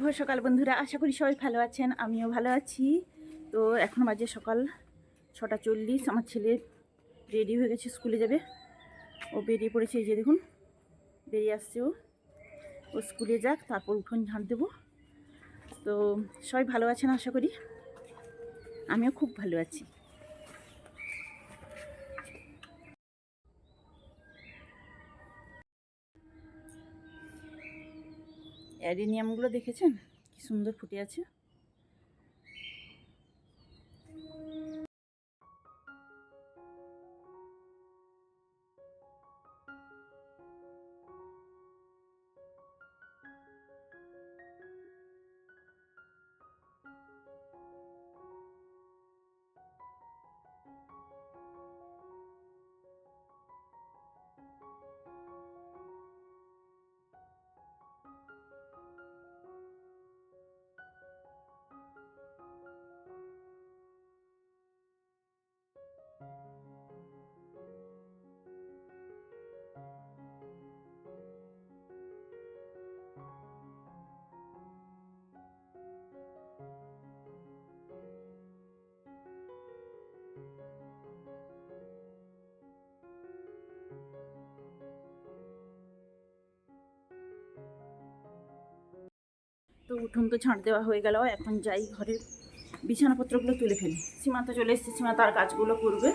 শুভ সকাল বন্ধুরা, আশা করি সবাই ভালো আছেন, আমিও ভালো আছি। তো এখন বাজে সকাল ছটা চল্লিশ, আমার ছেলে রেডি হয়ে গেছে, স্কুলে যাবে। ও বেরিয়ে পড়েছে এই যে দেখুন, বেরিয়ে আসছে ও। ও স্কুলে যাক, তারপর উঠোন ঝাঁট দেবো। তো সবাই ভালো আছেন আশা করি? আমিও খুব ভালো আছি। অ্যাডেনিয়ামগুলো দেখেছেন? কি সুন্দর ফুটে আছে। তো উঠোন তো ঝাঁট দেওয়া হয়ে গেল, এখন যাই ঘরে বিছানাপত্রগুলো তুলে ফেলি। সীমা তো চলে এসেছে, সীমা তার কাজগুলো করবে।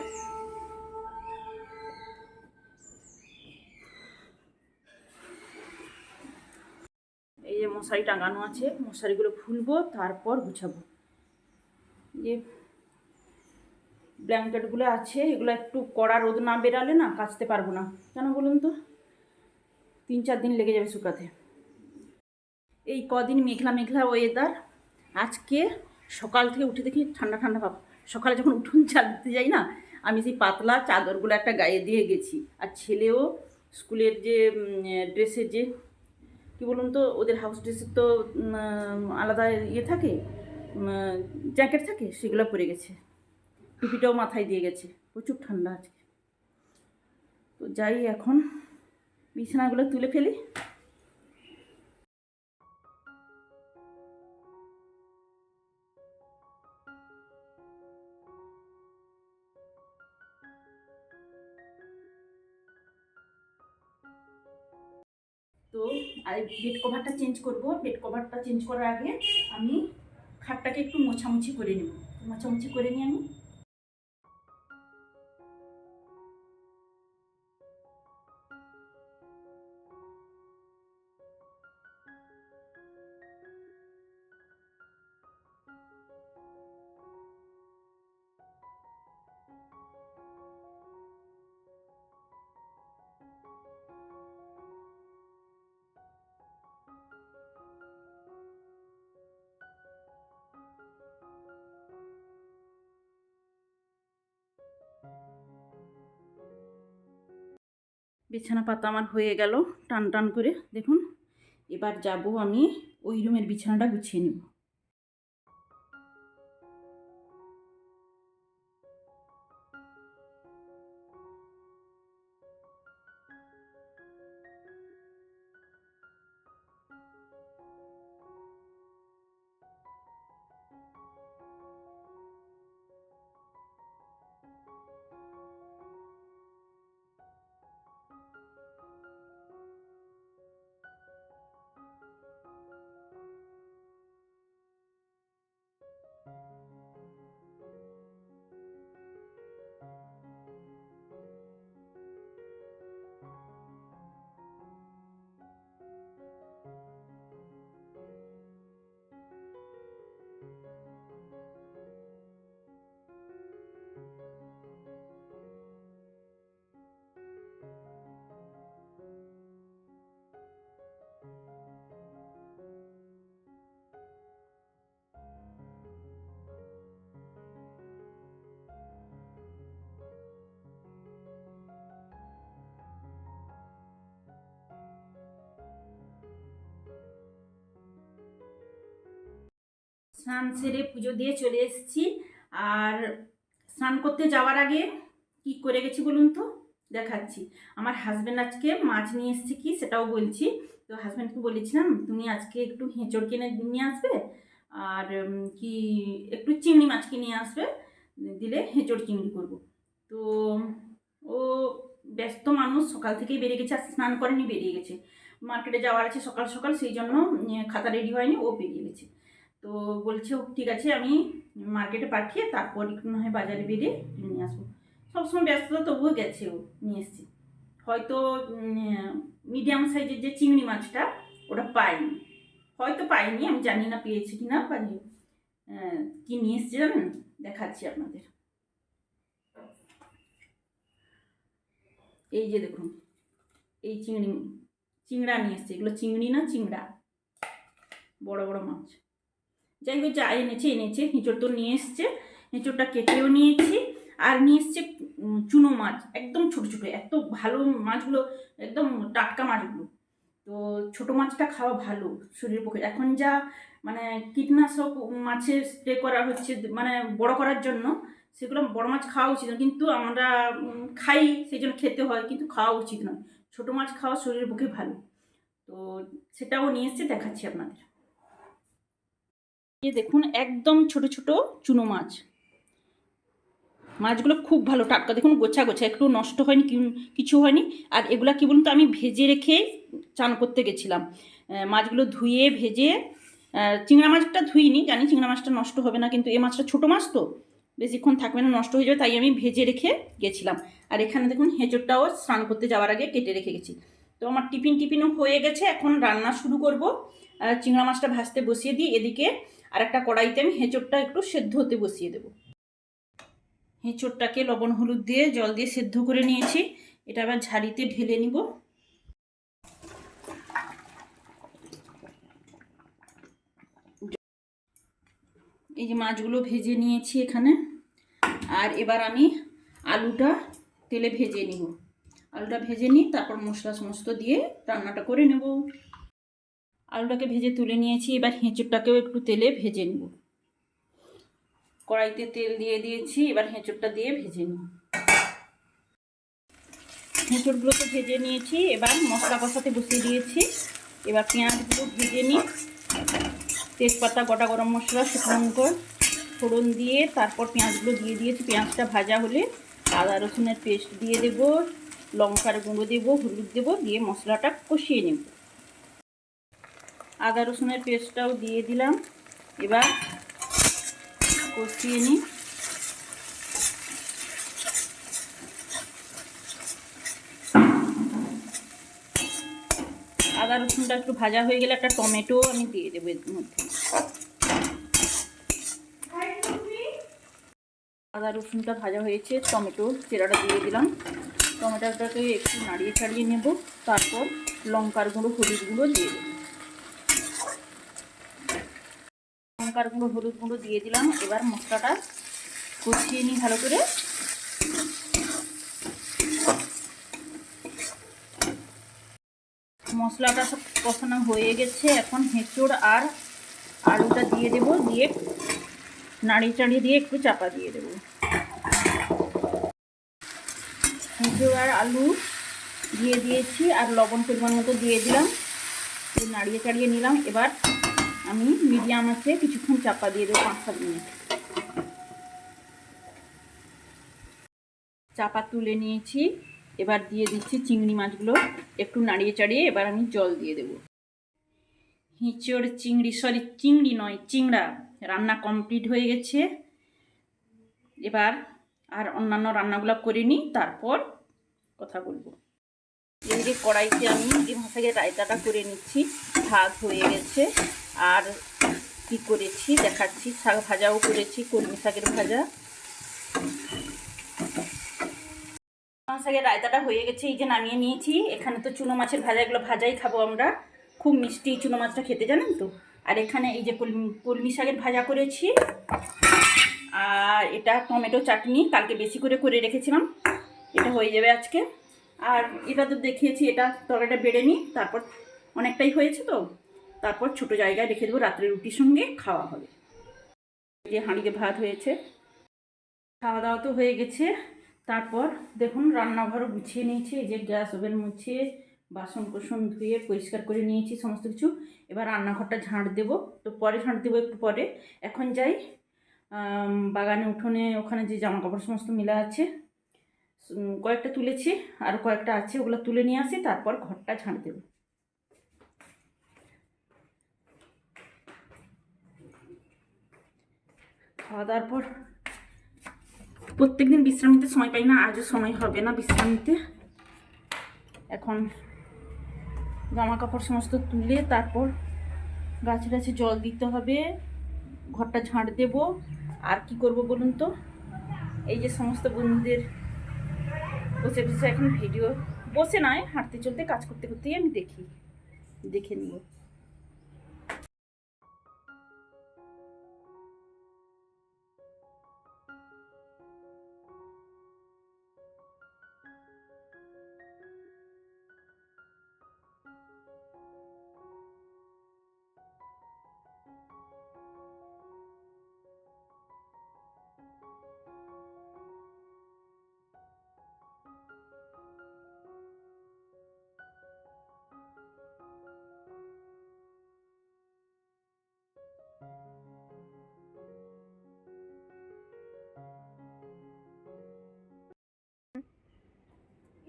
এই যে মশারি টাঙানো আছে, মশারিগুলো ফুলবো, তারপর গুছাবো। যে ব্ল্যাঙ্কেটগুলো আছে, এগুলো একটু কড়া রোদ না বেরালে না কাচতে পারব না। কেন বলুন তো? তিন চার দিন লেগে যাবে শুকাতে। এই কদিন মেঘলা মেঘলা ওয়েদার আজকে সকাল থেকে উঠে দেখি ঠান্ডা ঠান্ডা ভাব। সকালে যখন উঠুন চাল দিতে যাই না, আমি সেই পাতলা চাদরগুলো একটা গায়ে দিয়ে গেছি। আর ছেলেও স্কুলের যে ড্রেসের যে, কী বলুন তো, ওদের হাউস ড্রেসের তো আলাদা ইয়ে থাকে জ্যাকেট থাকে, সেগুলো পরে গেছে। টুপিটাও মাথায় দিয়ে গেছে। প্রচুর ঠান্ডা আজকে। তো যাই এখন, বিছানাগুলো তুলে ফেলি। আর বেড কভারটা চেঞ্জ করব। বেড কভারটা চেঞ্জ করার আগে আমি খাটটাকে একটু মোছামুছি করে নেব। মোছামুছি করে নিয়ে আমি বিছানা পাতা আমার হয়ে গেল, টান টান করে। দেখুন, এবার যাব আমি ওই রুমের বিছানাটা গুছিয়ে নেব। স্নান সেরে পুজো দিয়ে চলে এসেছি। আর স্নান করতে যাওয়ার আগে কি করে গেছি বলুন তো? দেখাচ্ছি। আমার হাজব্যান্ড আজকে মাছ নিয়ে এসেছে কি সেটাও বলছি। তো হাজব্যান্ডকে বলেছিলাম, তুমি আজকে একটু হেঁচড় কিনে নিয়ে আসবে আর কি একটু চিংড়ি মাছ কিনে আসবে। দিলে হেঁচড় চিংড়ি করব। তো ও ব্যস্ত মানুষ, সকাল থেকেই বেরিয়ে গেছে আর স্নান করেনি, বেরিয়ে গেছে। মার্কেটে যাওয়ার আছে সকাল সকাল, সেই জন্য খাতা রেডি হয়নি, ও বেরিয়ে গেছে। তো বলছে ঠিক আছে, আমি মার্কেটে পাঠিয়ে তারপর না হয় বাজারে বেরিয়ে নিয়ে আসব। সবসময় ব্যস্ততা তবুও গেছে ও, নিয়ে এসছে। হয়তো মিডিয়াম সাইজের যে চিংড়ি মাছটা, ওটা পাইনি। হয়তো পাইনি, আমি জানি না পেয়েছি কি না পাইনি কি নিয়ে এসছে জানেন? দেখাচ্ছি আপনাদের। এই যে দেখুন, এই চিংড়ি, চিংড়া নিয়ে এসছে। এগুলো চিংড়ি না, চিংড়া। বড় বড় মাছ। যাই হোক, যা এনেছে এনেছে হিঁচড় তো নিয়ে এসছে। হিঁচড়টা কেটেও নিয়েছি। আর নিয়ে এসছে চুনো মাছ, একদম ছোটো ছোটো, এত ভালো মাছগুলো, একদম টাটকা মাছগুলো। তো ছোটো মাছটা খাওয়া ভালো শরীরের পক্ষে। এখন যা মানে কীটনাশক মাছের স্প্রে করা হচ্ছে মানে বড় করার জন্য, সেগুলো বড় মাছ খাওয়া উচিত না কিন্তু আমরা খাই, সেই জন্য খেতে হয়, কিন্তু খাওয়া উচিত নয়। ছোটো মাছ খাওয়া শরীরের পক্ষে ভালো। তো সেটাও নিয়ে এসছে, দেখাচ্ছি আপনাদের। এই দেখুন একদম ছোট ছোট চুনো মাছ। মাছগুলো খুব ভালো, টাটকা। দেখুন গোছা গোছা একটু নষ্ট হয়নি কিছু হয়নি। আর এগুলা কি বলুন তো, আমি ভেজে রেখে চান করতে গেছিলাম। মাছগুলো ধুয়ে, ভেজে চিংড়া মাছটা ধুইনি, জানি চিংড়া মাছটা নষ্ট হবে না, কিন্তু এই মাছটা ছোটো মাছ তো। বেশিক্ষণ থাকবে না, নষ্ট হয়ে যাবে, তাই আমি ভেজে রেখে গেছিলাম। আর এখানে দেখুন হেঁচড়টাও স্নান করতে যাওয়ার আগে কেটে রেখে গেছি। তো আমার টিফিন টিফিনও হয়ে গেছে, এখন রান্না শুরু করব। চিংড়া মাছটা ভাজতে বসিয়ে দিই, এদিকে আর একটা কড়াইতে আমি হেঁচড়টা একটু সেদ্ধ হতে বসিয়ে দেবো। হেঁচড়টাকে লবণ হলুদ দিয়ে জল দিয়ে সেদ্ধ করে নিয়েছি। এটা আবার ঝাড়িতে ঢেলে নিব। এই যে মাছগুলো ভেজে নিয়েছি এখানে। আর এবার আমি আলুটা তেলে ভেজে নিব। আলুটা ভেজে নিই তারপর মশলা সমস্ত দিয়ে রান্নাটা করে নেব। আলুটাকে ভেজে তুলে নিয়েছি, এবার হেঁচড়টাকেও একটু তেলে ভেজে নেব। কড়াইতে তেল দিয়ে দিয়েছি, এবার হেঁচড়টা দিয়ে ভেজে নিই হেঁচড়গুলো তো ভেজে নিয়েছি, এবার মশলা কষাতে বসিয়ে দিয়েছি। এবার পেঁয়াজগুলো ভেজে নিই। তেজপাতা, গোটা গরম মশলা, শুকনো লঙ্কা, ফোড়ন দিয়ে তারপর পেঁয়াজগুলো দিয়ে দিয়েছি। পেঁয়াজটা ভাজা হলে আদা রসুনের পেস্ট দিয়ে দেব, লঙ্কার গুঁড়ো দেবো, হলুদ দেবো, দিয়ে মশলাটা কষিয়ে নেব। আদা রসুনের পেস্টটাও দিয়ে দিলাম। এবার কষিয়ে নিই। আদা রসুনটা একটু ভাজা হয়ে গেলে একটা টমেটো আমি দিয়ে দেবো এর মধ্যে। আদা রসুনটা ভাজা হয়েছে, টমেটো চেরাটা দিয়ে দিলাম। টমেটোটাকে একটু নাড়িয়ে ছাড়িয়ে নেব। তারপর লঙ্কার গুঁড়ো, হলুদ গুঁড়ো দিয়ে দেবো। লঙ্কার গুঁড়ো, হলুদ গুঁড়ো দিয়ে দিলাম। এবার মশলাটা কষিয়ে নিই ভালো করে। মশলাটা সব কষানো হয়ে গেছে। এখন হেঁচড় আর আলুটা দিয়ে দেবো। দিয়ে নাড়িয়ে চাড়িয়ে দিয়ে একটু চাপা দিয়ে দেবো। হেঁচড় আর আলু দিয়ে দিয়েছি। আর লবণ পরিমাণ মতো দিয়ে দিলাম। নাড়িয়ে চাড়িয়ে নিলাম। এবার আমি মিডিয়াম আছে, কিছুক্ষণ চাপা দিয়ে দেবো, পাঁচ সাত মিনিট। চাপা তুলে নিয়েছি, এবার দিয়ে দিচ্ছি চিংড়ি মাছগুলো, একটু নাড়িয়ে চাড়িয়ে এবার আমি জল দিয়ে দেব। হিঁচড় চিংড়ি সরি চিংড়ি নয়, চিংড়া রান্না কমপ্লিট হয়ে গেছে। এবার আর অন্যান্য রান্নাগুলো করে নিই, তারপর কথা বলব। এই যে কড়াইতে আমি থেকে রায়তাটা করে নিচ্ছি, ভাত হয়ে গেছে। আর কি করেছি, দেখাচ্ছি, শাক ভাজাও করেছি, কলমি শাকের ভাজা। আগে রায়তাটা হয়ে গেছে, এই যে নামিয়ে নিয়েছি। এখানে তো চুনো মাছের ভাজা, এগুলো ভাজাই খাব আমরা। খুব মিষ্টি চুনো মাছটা খেতে, জানেন তো? আর এখানে এই যে কলমি কলমি শাকের ভাজা করেছি। আর এটা টমেটো চাটনি, কালকে বেশি করে করে রেখেছিলাম। এটা হয়ে যাবে আজকে। আর এটা তো দেখিয়েছি, এটা তরকারিটা বেড়ে নিই তারপর অনেকটাই হয়েছে তো। তারপর ছোট জায়গায় রেখে দেবো রাত্রে রুটির সঙ্গে খাওয়া হবে। যে হাঁড়িতে ভাত হয়েছে। খাওয়া দাওয়া তো হয়ে গেছে। তারপর দেখুন রান্নাঘরও গুছিয়ে নিয়েছি। এই যে গ্যাস ওভেন মুছিয়ে বাসন কোসন ধুয়ে, পরিষ্কার করে নিয়েছি, সমস্ত কিছু। এবার রান্নাঘরটা ঝাঁট দেবো। তো পরে ঝাঁট দেবো একটু পরে। এখন যাই বাগানে, উঠোনে, ওখানে যে জামা কাপড় সমস্ত মিলা আছে কয়েকটা তুলেছি। আর কয়েকটা আছে, ওগুলো তুলে নিয়ে আসি। তারপর ঘরটা ঝাঁট দেবো। খাওয়া দাওয়ার পর প্রত্যেকদিন বিশ্রাম নিতে সময় পাই না, আজও সময় হবে না বিশ্রাম নিতে। এখন জামা কাপড় সমস্ত তুলে তারপর গাছে গাছে জল দিতে হবে, ঘরটা ঝাঁট দেব। আর কি করব বলুন তো? এই যে সমস্ত বন্ধুদের বসে বসে এখন ভিডিও, বসে নয়, হাঁটতে চলতে, কাজ করতে করতেই আমি দেখি, দেখে নিব।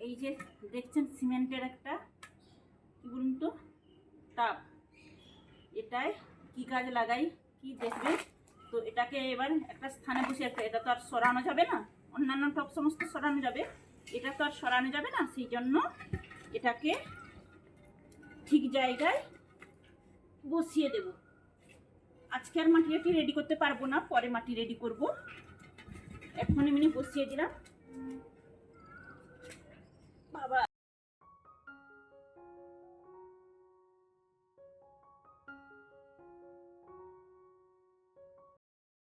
এই যে দেখছেন সিমেন্টের একটা, কি বলুন তো টাপ এটায় কি কাজ লাগাই, কি দেখবে? তো এটাকে এবার একটা স্থানে বসে একটা, এটা তো আর সরানো যাবে না, অন্যান্য টপ সমস্ত সরানো যাবে। এটা তো আর সরানো যাবে না, সেই জন্য এটাকে ঠিক জায়গায় বসিয়ে দেব। আজকে আর মাটি টাটি রেডি করতে পারব না, পরে মাটি রেডি করব। এখন এমনি বসিয়ে দিলাম।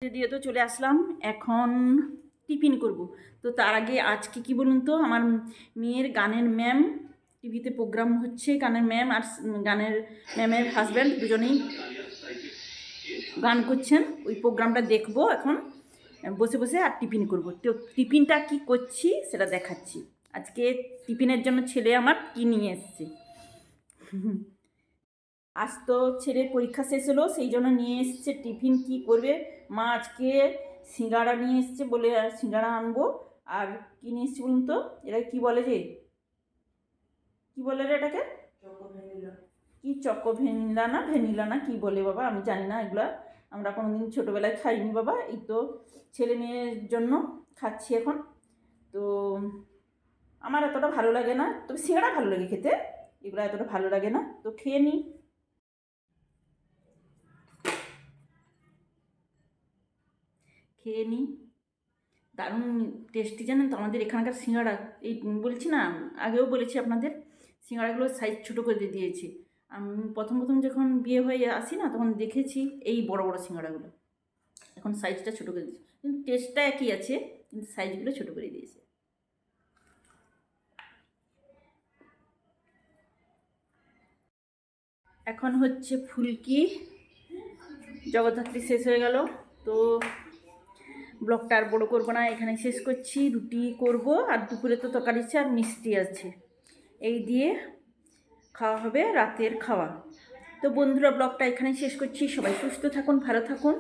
দিয়ে তো চলে আসলাম, এখন টিফিন করব। তো তার আগে আজকে কি বলুন তো, আমার মেয়ের গানের ম্যাম, টিভিতে প্রোগ্রাম হচ্ছে গানের ম্যাম আর গানের ম্যামের হাজব্যান্ড দুজনেই গান করছেন। ওই প্রোগ্রামটা দেখব এখন, বসে বসে আর টিফিন করব। তো টিফিনটা কি করছি সেটা দেখাচ্ছি। আজকে টিফিনের জন্য ছেলে আমার কি নিয়ে এসছে? আজ তো ছেলের পরীক্ষা শেষ হলো সেই জন্য নিয়ে এসছে টিফিন। কি করবে? মা আজকে সিঙ্গাড়া নিয়ে এসছে বলে আর সিঙ্গাড়া আনব। আর কি নিয়ে এসছে বলুন তো? এটা কি বলে যে? কি বলে রে এটাকে? কি চকো ভ্যানিলা না? ভ্যানিলা না? কি বলে বাবা? আমি জানি না এগুলো। আমরা কোনোদিন ছোটোবেলায় খাইনি বাবা। এই তো ছেলে মেয়ের জন্য খাচ্ছি এখন। তো আমার এতটা ভালো লাগে না। তবে সিঙ্গাড়া ভালো লাগে খেতে। এগুলো এতটা ভালো লাগে না। তো খেয়ে নিই খেয়ে নিই। দারুণ টেস্টি জানেন তো? আমাদের এখানকার সিঙ্গাড়া এই বলছি না, আগেও বলেছি আপনাদের সিঙ্গাড়াগুলো সাইজ ছোটো করে দিয়ে দিয়েছি। আমি প্রথম প্রথম যখন বিয়ে হয়ে আসি না, তখন দেখেছি এই বড় বড় সিঙ্গাড়াগুলো এখন সাইজটা ছোটো করে দিয়েছি। কিন্তু টেস্টটা একই আছে, কিন্তু সাইজগুলো ছোটো করে দিয়েছে। এখন হচ্ছে ফুলকি। জগদ্ধাত্রী শেষ হয়ে গেল। তো ব্লগটা আর বড়ো করব না, এখানে শেষ করছি, রুটি করব আর দুপুরে তো তরকারি আছে আর মিষ্টি আছে। এই দিয়ে খাওয়া হবে রাতের খাওয়া। তো বন্ধুরা ব্লগটা এখানে শেষ করছি। সবাই সুস্থ থাকুন, ভালো থাকুন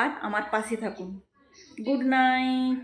আর আমার পাশে থাকুন। Good night.